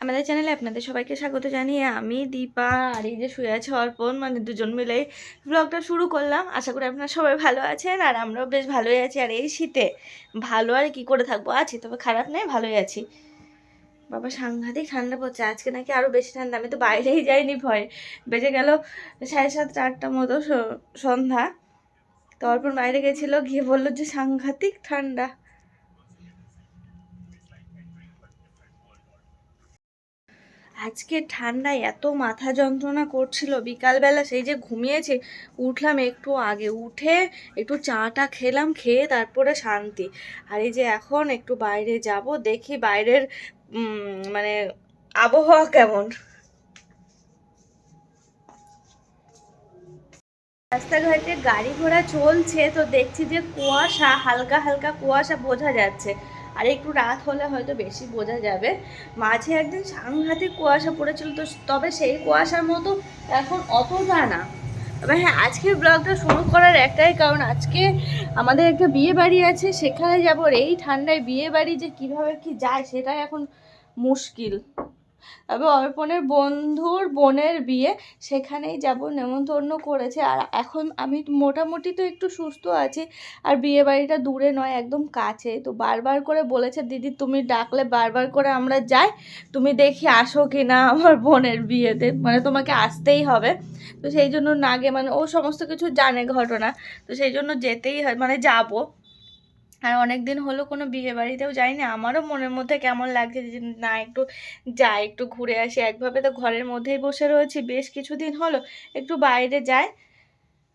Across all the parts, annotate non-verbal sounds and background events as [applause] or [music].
আমাদের চ্যানেলে আপনাদের সবাইকে স্বাগত জানিয়ে আমি দীপা আর এই যে শুয়ে আছে অর্পণ মানে দুজন মিলে ব্লগটা শুরু করলাম। আশা করি আপনারা সবাই ভালো আছেন আর আমরাও বেশ ভালোই আছি। আর এই শীতে ভালো আর কি করে থাকব? আছি, তবে খারাপ নেই ভালোই আছি। বাবা, সাংঘাতিক ঠান্ডা পড়ছে। আজকে নাকি আরও বেশি ঠান্ডা। আমি তো বাইরেই যাইনি, ভয়। বেজে গেল সাড়ে সাতটা, আটটা মতো সন্ধ্যা। তো অর্পণ বাইরে গেছিল, গিয়ে বলল যে সাংঘাতিক ঠান্ডা। আজকে ঠান্ডায় এত মাথা যন্ত্রণা করছিল, বিকালবেলা সেই যে ঘুমিয়েছে, উঠলাম একটু আগে, উঠে একটু চাটা খেলাম, খেয়ে তারপরে শান্তি। আর এই যে এখন একটু বাইরে যাব, দেখি বাইরের মানে আবহাওয়া কেমন। রাস্তাঘাটে গাড়ি ঘোড়া চলছে, তো দেখছি যে কুয়াশা, হালকা হালকা কুয়াশা বোঝা যাচ্ছে। আর একটু রাত হলে হয়তো বেশি বোঝা যাবে। মাঝে একদিন সাংঘাতিক কুয়াশা পড়েছিল তো তবে সেই কুয়াশার মতো এখন অতটা না। তবে হ্যাঁ আজকের ব্লগটা শুরু করার একটাই কারণ, আজকে আমাদের একটা বিয়ে বাড়ি আছে, সেখানে যাব। এই ঠান্ডায় বিয়ে বাড়ি যে কীভাবে কি যায়, সেটাই এখন মুশকিল। তবে অর্পণের বন্ধুর বোনের বিয়ে সেখানেই যাব নেমন্তন্ন করেছে। আর এখন আমি মোটামুটি তো একটু সুস্থ আছি, আর বিয়ে বাড়িটা দূরে নয়, একদম কাছে। তো বারবার করে বলেছে, দিদি, তুমি ডাকলে বারবার করে আমরা যাই, তুমি দেখি আসো কি না আমার বোনের বিয়েতে। মানে তোমাকে আসতেই হবে। তো সেই জন্য না গে মানে ও সমস্ত কিছু জানে ঘটনা, তো সেই জন্য যেতেই হয় মানে যাব। আর অনেক দিন হলো কোনো বিয়ে বাড়িতেও যাইনি। আমারও মনের মধ্যে কেমন লাগছে যে না একটু যাই একটু ঘুরে আসি। একভাবে তো ঘরের মধ্যেই বসে রয়েছি। বেশ কিছুদিন হলো একটু বাইরে যাই।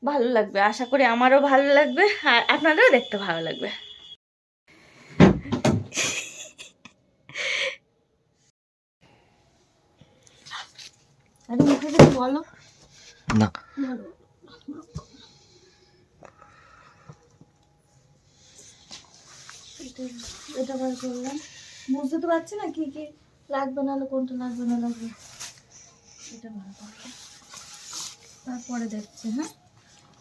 ভালো লাগবে আশা করি আমারও ভালো লাগবে আর আপনাদেরও দেখতে ভালো লাগবে। আরে মুখে বলো। না। বলো। এটা- বার করলাম বুঝতে তো পারছি না কি কি লাগবে না কোনটা লাগবে না লাগবে এটা বার করলাম তারপরে দেখছি হ্যাঁ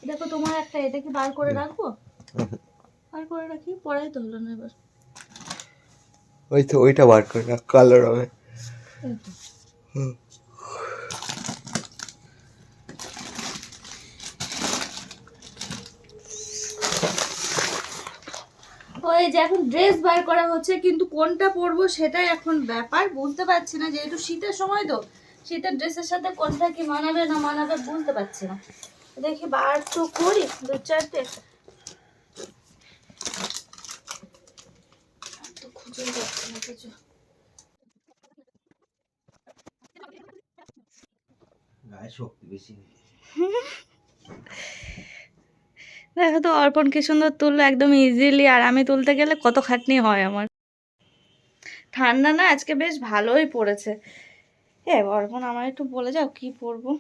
দেখো তোমার একটা এটা কি বার করে রাখব বার করে রাখি পরেই তো হলো না এবার ওই তো ওইটা বার করে হবে এই তো। হুম। ওই যে এখন ড্রেস বার করা হচ্ছে কিন্তু কোনটা পরবো সেটাই এখন ব্যাপার। বুঝতে পারছি না যেহেতু শীতের সময় তো শীতের ড্রেসের সাথে কোনটা কি মানাবে না মানাবে বুঝতে পারছি না। দেখি বার তো করি দু চারটে। না কিছু। শক্তি বেশি। [laughs] দেখো তো, অর্পণ কি সুন্দর তুললো, একদম ইজিলি আর আমি তুলতে গেলে কত খাটনি হয় আমার। ঠান্ডা না, আজকে বেশ ভালোই পড়েছে। এ, অর্পণ আমার একটু বলে যাও কি পরবো?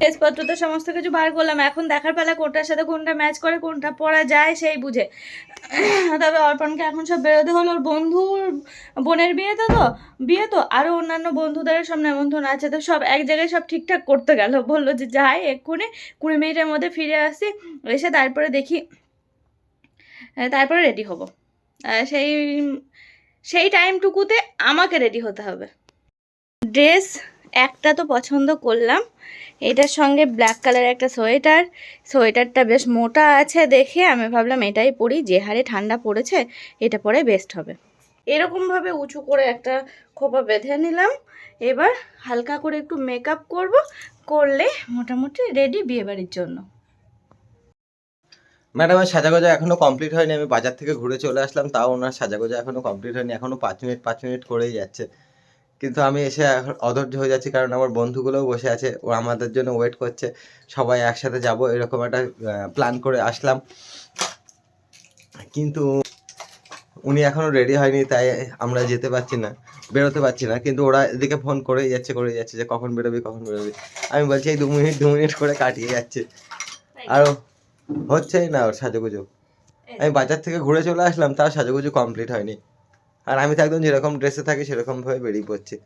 ড্রেসপত্র তো সমস্ত কিছু বার করলাম। এখন দেখার পালা কোনটার সাথে কোনটা ম্যাচ করে, কোনটা পরা যায়, সেই বুঝে। তবে অর্পণকে এখন সব বেরোতে হলো। ওর বন্ধুর বোনের বিয়েতে তো বিয়ে তো আরও অন্যান্য বন্ধুদের সব নেমন্তন্ন আছে। তো সব এক জায়গায় সব ঠিকঠাক করতে গেল। বলল যে, যাই, এক্ষুনি কুড়ি মিনিটের মধ্যে ফিরে আসি। এসে তারপরে দেখি তারপরে রেডি হব। সেই সেই টাইমটুকুতে আমাকে রেডি হতে হবে। ড্রেস একটা তো পছন্দ করলাম। এটার সঙ্গে ব্ল্যাক কালারের একটা সোয়েটার। সোয়েটারটা বেশ মোটা আছে দেখে আমি ভাবলাম এটাই পরি, যে হারে ঠান্ডা পড়েছে, এটা পরে বেস্ট হবে। এরকমভাবে উঁচু করে একটা খোপা বেঁধে নিলাম। এবার হালকা করে একটু মেকআপ করব, করলে মোটামুটি রেডি বিয়েবাড়ির জন্য। ম্যাডামের সাজাগোজা এখনও কমপ্লিট হয়নি, আমি বাজার থেকে ঘুরে চলে আসলাম, তাও ওনার সাজাগোজা এখনও কমপ্লিট হয়নি, এখনও পাঁচ মিনিট পাঁচ মিনিট করেই যাচ্ছে। কিন্তু আমি এসে অধৈর্য হয়ে যাচ্ছি কারণ আমার বন্ধুগুলোও বসে আছে ও আমাদের জন্য ওয়েট করছে। সবাই একসাথে যাব এরকম একটা প্ল্যান করে আসলাম। কিন্তু উনি এখনও রেডি হয়নি তাই আমরা যেতে পারছি না বেরোতে পারছি না। কিন্তু ওরা এদিকে ফোন করেই যাচ্ছে করে যাচ্ছে যে কখন বেরোবি কখন বেরোবি। আমি বলছি এই দু মিনিট দু মিনিট করে কাটিয়ে যাচ্ছে। আরও হচ্ছেই না ওর সাজুগুজু। আমি বাজার থেকে ঘুরে চলে আসলাম তার সাজুগুজু কমপ্লিট হয়নি। আর আমি তো একদম যেরকম ড্রেসে থাকি সেরকম ভাবে বেরিয়ে পড়ছি।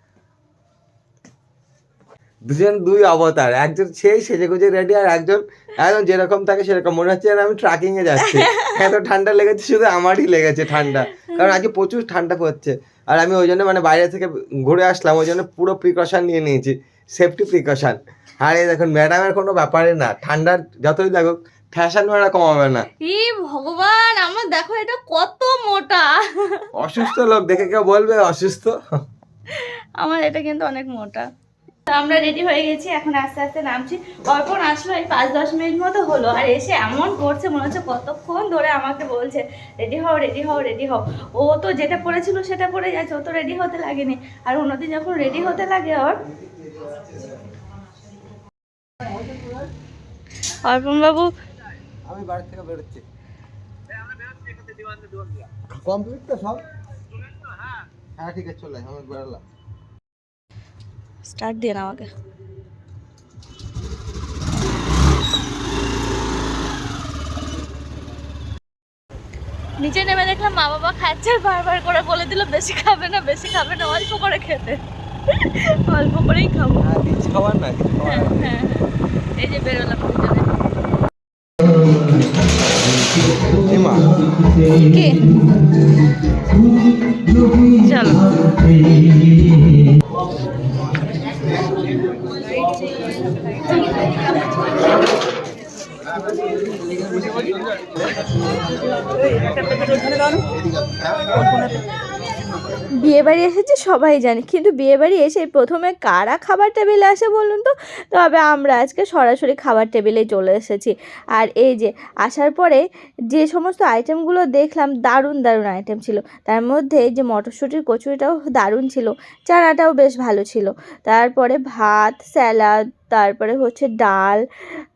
দুজন দুই অবতার একজন সেই সেজে গুজে রেডি আর একজন একদম যেরকম থাকে সেরকম। মনে হচ্ছে আমি ট্রাকিং এ যাচ্ছি। [laughs] এত ঠান্ডা লেগেছে শুধু আমারই লেগেছে ঠান্ডা। কারণ আজকে প্রচুর ঠান্ডা পড়ছে। আর আমি ওই জন্য মানে বাইরে থেকে ঘুরে আসলাম ওই জন্য পুরো প্রিকশন নিয়ে নিয়েছি। সেফটি প্রিকশন আর এই দেখুন ম্যাডামের কোনো ব্যাপারে না। ঠান্ডার যতই লাগুক ফ্যাশন ওরা কমাবে না। ই ভগবান আমার দেখো এটা কত মোটা। অসুস্থ লোক দেখে কেউ বলবে অসুস্থ? আমার এটা কিন্তু অনেক মোটা। আমরা রেডি হয়ে গেছি এখন আস্তে আস্তে নামছি। অর্পণ আসলো এই পাঁচ দশ মিনিট মতো হলো আর এসে এমন করছে মনে হচ্ছে কতক্ষণ ধরে আমাকে বলছে রেডি হও রেডি হও রেডি হও। ও তো যেটা পড়েছিল সেটা পরে যাচ্ছে ও তো রেডি হতে লাগেনি। আর অন্যদিন যখন রেডি হতে লাগে ওর অর্পণ বাবু আমি বাড়ি থেকে বেরোচ্ছি। কমপ্লিট তো সব? হ্যাঁ। ঠিক আছে চলে আমি বেরোলাম। স্টার্ট দিয়ে আমাকে নিচে নেমে দেখলাম মা বাবা খাচ্ছে আর বারবার করে বলে দিল বেশি খাবে না বেশি খাবে না অল্প করে খেতে। অল্প করেই খাব। হ্যাঁ খাবার না হ্যাঁ হ্যাঁ হ্যাঁ। এই যে বেরোলাম দুজনে কি চলো। বিয়ে বাড়ি এসেছে, সবাই জানে। কিন্তু বিয়ে বাড়ি এসে প্রথমে কারা খাবার টেবিলে আসে বলুন তো? তবে আমরা আজকে সরাসরি খাবার টেবিলে চলে এসেছি। আর এই যে, আসার পরে যে সমস্ত আইটেমগুলো দেখলাম, দারুণ দারুণ আইটেম ছিল। তার মধ্যে যে মটরশুঁটির কচুরিটাও দারুণ ছিল। চানাটাও বেশ ভালো ছিল। তারপরে ভাত স্যালাড তারপরে হচ্ছে ডাল,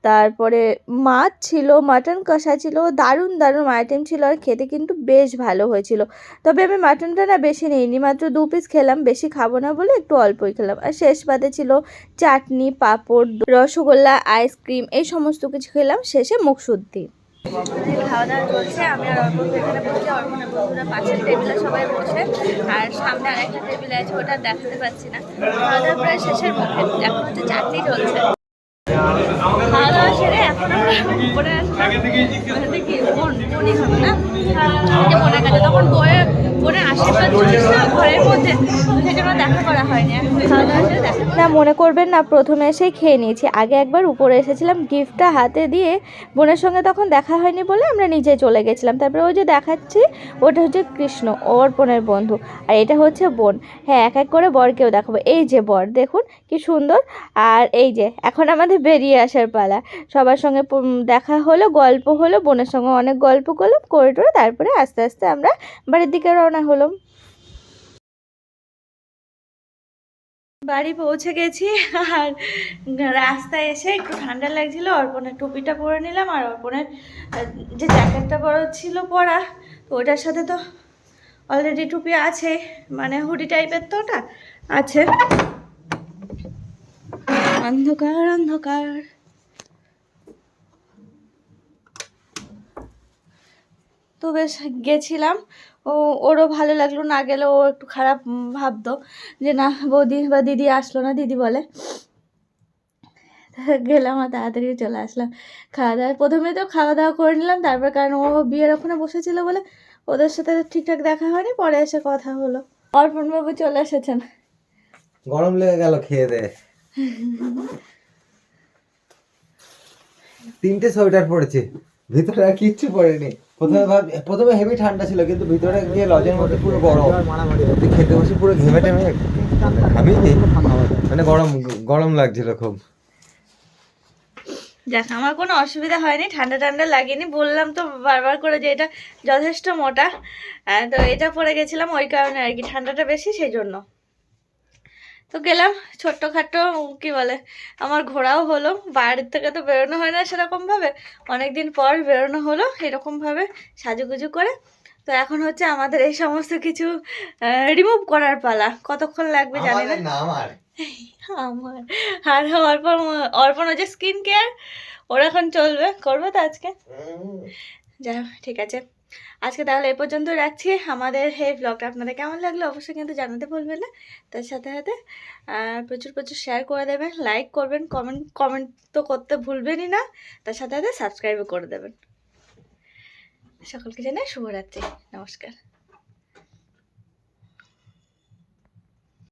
তারপরে মাছ ছিল, মাটন কষা ছিল, দারুণ দারুণ আইটেম ছিল আর খেতে কিন্তু বেশ ভালো হয়েছিল। তবে আমি মাটনটা না বেশি নিইনি, মাত্র দু পিস খেলাম, বেশি খাব না বলে একটু অল্পই খেলাম। আর শেষ বাদে ছিল চাটনি, পাঁপড়, রসগোল্লা আইসক্রিম এই সমস্ত কিছু খেলাম, শেষে মুখ শুদ্ধি খাওয়া দাওয়া চলছে, আমি আর অর্পণ এখানে বসে, অর্পণের বন্ধুরা পাশের টেবিলে সবাই বসে, আর সামনে আরেকটা টেবিল আছে, ওটা দেখাতে পাচ্ছি না। খাওয়া দাওয়া প্রায় শেষের মুখে, এখন হচ্ছে চাটনি চলছে। খাওয়া দাওয়া সেরে এখন উপরে আসলাম। কি বোন না? বোনের কাছে তখন বইয়ের দেখা করা হয়নি। না, মনে করবেন না, প্রথমে এসেই খেয়ে নিয়েছি। আগে একবার উপরে এসেছিলাম গিফটটা হাতে দিয়ে বোনের সঙ্গে তখন দেখা হয়নি বলে আমরা নিজে চলে গেছিলাম। তারপরে ওই যে দেখাচ্ছি, ওটা হচ্ছে কৃষ্ণ ওর বোনের বন্ধু। আর এটা হচ্ছে বোন। হ্যাঁ এক এক করে বরকেও দেখাবো। এই যে বর, দেখুন কি সুন্দর। আর এই যে, এখন আমাদের বেরিয়ে আসার পালা। সবার সঙ্গে দেখা হলো, গল্প হলো, বোনের সঙ্গে অনেক গল্প করলাম, করে তারপরে আস্তে আস্তে আমরা বাড়ির দিকে রওনা হলাম বাড়ি পৌঁছে গেছি আর রাস্তায় এসে একটু ঠান্ডা লাগছিল, অর্পণের টুপিটা পরে নিলাম আর অর্পণের যে জ্যাকেটটা পরা ছিল পরা, তো ওটার সাথে তো অলরেডি টুপি আছে মানে হুডি টাইপের তো ওটা আছে। অন্ধকার অন্ধকার। তো বেশ গেছিলাম ও ওরও ভালো লাগল না গেলে ও একটু খারাপ ভাবতো যে না বৌদি বা দিদি আসলো না দিদি বলে। গেলাম আর তাড়াতাড়ি চলে আসলাম। খাওয়া দাওয়া প্রথমে তো খাওয়া দাওয়া করে নিলাম তারপর কারণ ও বিয়ের ওখানে বসেছিল বলে ওদের সাথে ঠিকঠাক দেখা হয়নি পরে এসে কথা হলো। অর্পণ বাবু চলে এসেছেন। গরম লেগে গেল খেয়ে দে। [laughs] তিনটে সোয়েটার পড়েছে ভিতরে আর কিচ্ছু পড়েনি প্রথমে ভাব প্রথমে হেভি ঠান্ডা ছিল কিন্তু ভিতরে গিয়ে লজের মধ্যে পুরো গরম। তুই খেতে বসে পুরো ঘেমে টেমে ঘামিয়ে মানে গরম গরম লাগছিল খুব। যাক আমার কোনো অসুবিধা হয়নি ঠান্ডা ঠান্ডা লাগেনি। বললাম তো বারবার করে যে এটা যথেষ্ট মোটা তো এটা পরে গেছিলাম ওই কারণে আর কি ঠান্ডাটা বেশি সেই জন্য। তো গেলাম ছোট্টখাটো কি বলে আমার ঘোরাও হলো। বাড়ির থেকে তো বেরোনো হয় না সেরকমভাবে। অনেক দিন পর বেরোনো হলো এরকমভাবে সাজুগুজু করে। তো এখন হচ্ছে আমাদের এই সমস্ত কিছু রিমুভ করার পালা। কতক্ষণ লাগবে জানি না। আমার আমার। আর অর্পণ অর্পণ হচ্ছে স্কিন কেয়ার ওরা এখন চলবে করব তো আজকে? যাই হোক, ঠিক আছে। আজকে তাহলে এ পর্যন্ত রাখছি। আমাদের এই ব্লগটা আপনাদের কেমন লাগল অবশ্যই কিন্তু জানাতে ভুলবেন না। তার সাথে সাথে প্রচুর প্রচুর শেয়ার করে দেবেন লাইক করবেন কমেন্ট কমেন্ট তো করতে ভুলবেনই না। তার সাথে সাথে সাবস্ক্রাইবও করে দেবেন। সকলকে জানাই শুভরাত্রি। নমস্কার।